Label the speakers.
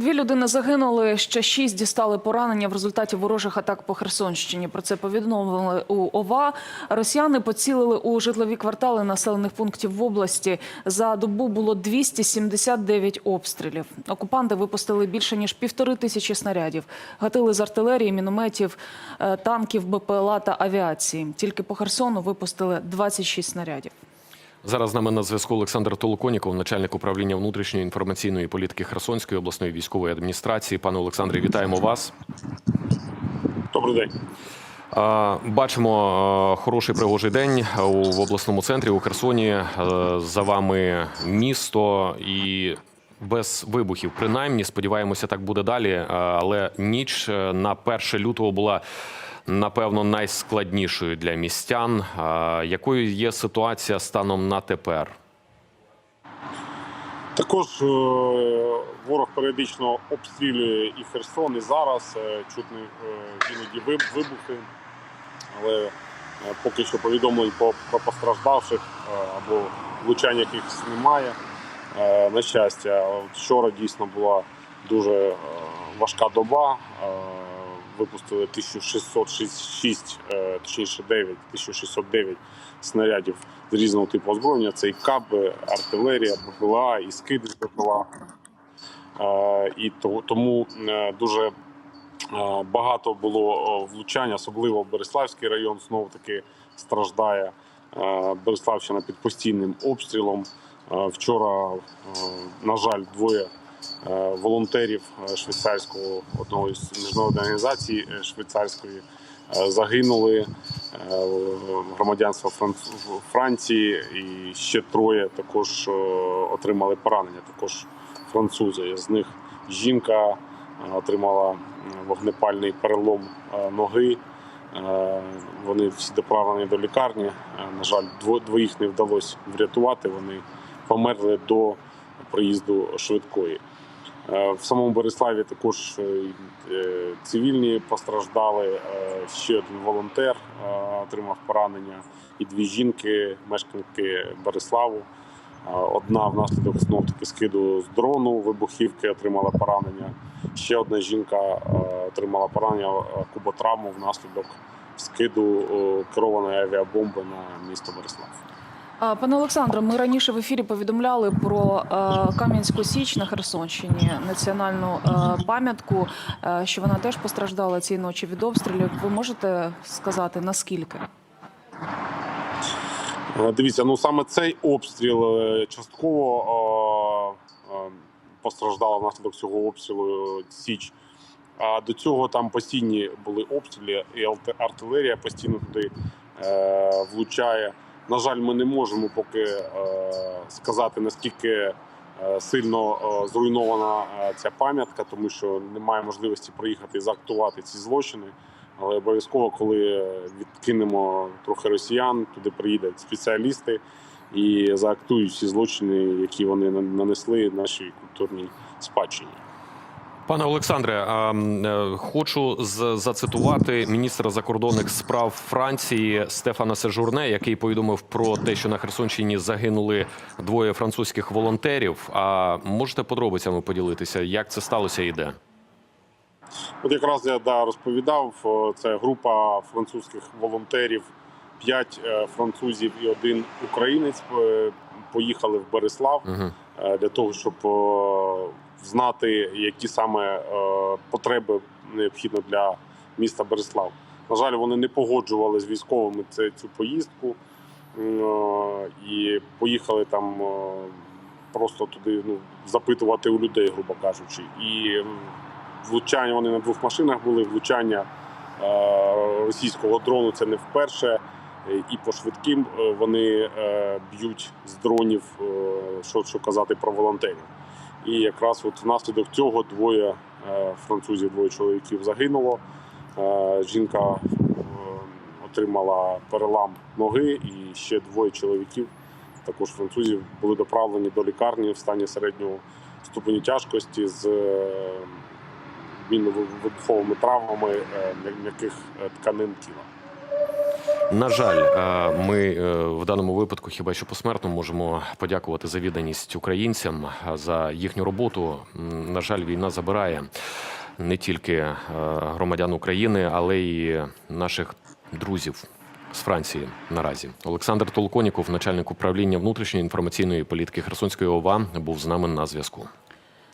Speaker 1: Дві людини загинули, ще шість дістали поранення в результаті ворожих атак по Херсонщині. Про це повідомили у ОВА. Росіяни поцілили у житлові квартали населених пунктів в області. За добу було 279 обстрілів. Окупанти випустили більше ніж півтори тисячі снарядів. Гатили з артилерії, мінометів, е, танків, БПЛА та авіації. Тільки по Херсону випустили 26 снарядів.
Speaker 2: Зараз з нами на зв'язку Олександр Толоконіков, начальник управління внутрішньої інформаційної політики Херсонської обласної військової адміністрації. Пане Олександре, вітаємо вас.
Speaker 3: Добрий день.
Speaker 2: Бачимо хороший пригожий день в обласному центрі у Херсоні. За вами місто і без вибухів. Принаймні, сподіваємося, так буде далі. Але ніч е, на 1 лютого була. Напевно, найскладнішою для містян. Якою є ситуація станом на тепер?
Speaker 3: Також е, ворог періодично обстрілює і Херсон, і зараз е, чутні е, іноді вибухи, але поки що повідомлень про, постраждавших або влучань якихось немає. На щастя, вчора дійсно була дуже важка доба. Випустили 1606, е, точніше 9, 1609 снарядів з різного типу озброєння. Це і каби, артилерія, БПЛА, і скиди БПЛА. Е, І то- тому е, дуже багато було влучань, особливо Береславський район знову таки страждає. Береславщина під постійним обстрілом. Вчора, на жаль, двоє волонтерів е, швейцарського одного із міжнародної організації е, швейцарської е, загинули е, громадянства Франц- Франції, і ще троє також е, отримали поранення. Також французи. З них жінка е, отримала вогнепальний перелом е, ноги. Е, Вони всі доправлені до лікарні. Е, На жаль, дво- двоїх не вдалося врятувати. Вони померли до приїзду швидкої. Е, В самому Бориславі також е, е, цивільні постраждали. Ще один волонтер отримав поранення, і дві жінки, мешканки Бориславу. Одна внаслідок знов таки скиду з дрону вибухівки отримала поранення. Ще одна жінка отримала поранення куботравму внаслідок скиду керованої авіабомби на місто Борислав.
Speaker 1: Пане Олександре, ми раніше в ефірі повідомляли про е, Кам'янську Січ на Херсонщині, національну е, пам'ятку, е, що вона теж постраждала цієї ночі від обстрілів. Ви можете сказати наскільки?
Speaker 3: Дивіться, ну саме цей обстріл частково постраждала внаслідок цього обстрілу Січ. А до цього там постійні були обстріли, і артилерія постійно туди влучає. На жаль, ми не можемо поки е, сказати наскільки е, сильно е, зруйнована ця пам'ятка, тому що немає можливості приїхати і заактувати ці злочини. Але обов'язково, коли відкинемо трохи росіян, туди приїдуть спеціалісти і заактують всі злочини, які вони на- нанесли нашій культурній спадщині.
Speaker 2: Пане Олександре, е, хочу зацитувати міністра закордонних справ Франції Стефана Сежурне, який повідомив про те, що на Херсонщині загинули двоє французьких волонтерів. А можете подробицями поділитися, як це сталося і де?
Speaker 3: От якраз я да, розповідав, це група французьких волонтерів, п'ять е, французів і один українець е, поїхали в Береслав.
Speaker 2: Угу.
Speaker 3: для того, щоб е, знати, які саме е, потреби необхідно для міста Береслав. На жаль, вони не погоджували з військовими цю поїздку і поїхали там просто туди ну, запитувати у людей, грубо кажучи. І влучання вони на двох машинах були. Влучання російського дрону це не вперше. Е, І по швидким е, вони е, б'ють з дронів, що, що казати про волонтерів. І якраз от внаслідок цього двоє французів, двоє чоловіків загинуло. Жінка отримала перелам ноги, і ще двоє чоловіків, також французів, були доправлені до лікарні в стані середнього ступені тяжкості з мінно-вибуховими травмами м'яких тканин тіла.
Speaker 2: На жаль, е, ми е, в даному випадку хіба що посмертно можемо подякувати за відданість українцям е, за їхню роботу. На жаль, війна забирає не тільки громадян України, але й наших друзів. З Франції наразі Олександр Толконіков, начальник управління внутрішньої інформаційної політики Херсонської ОВА, був з нами на зв'язку.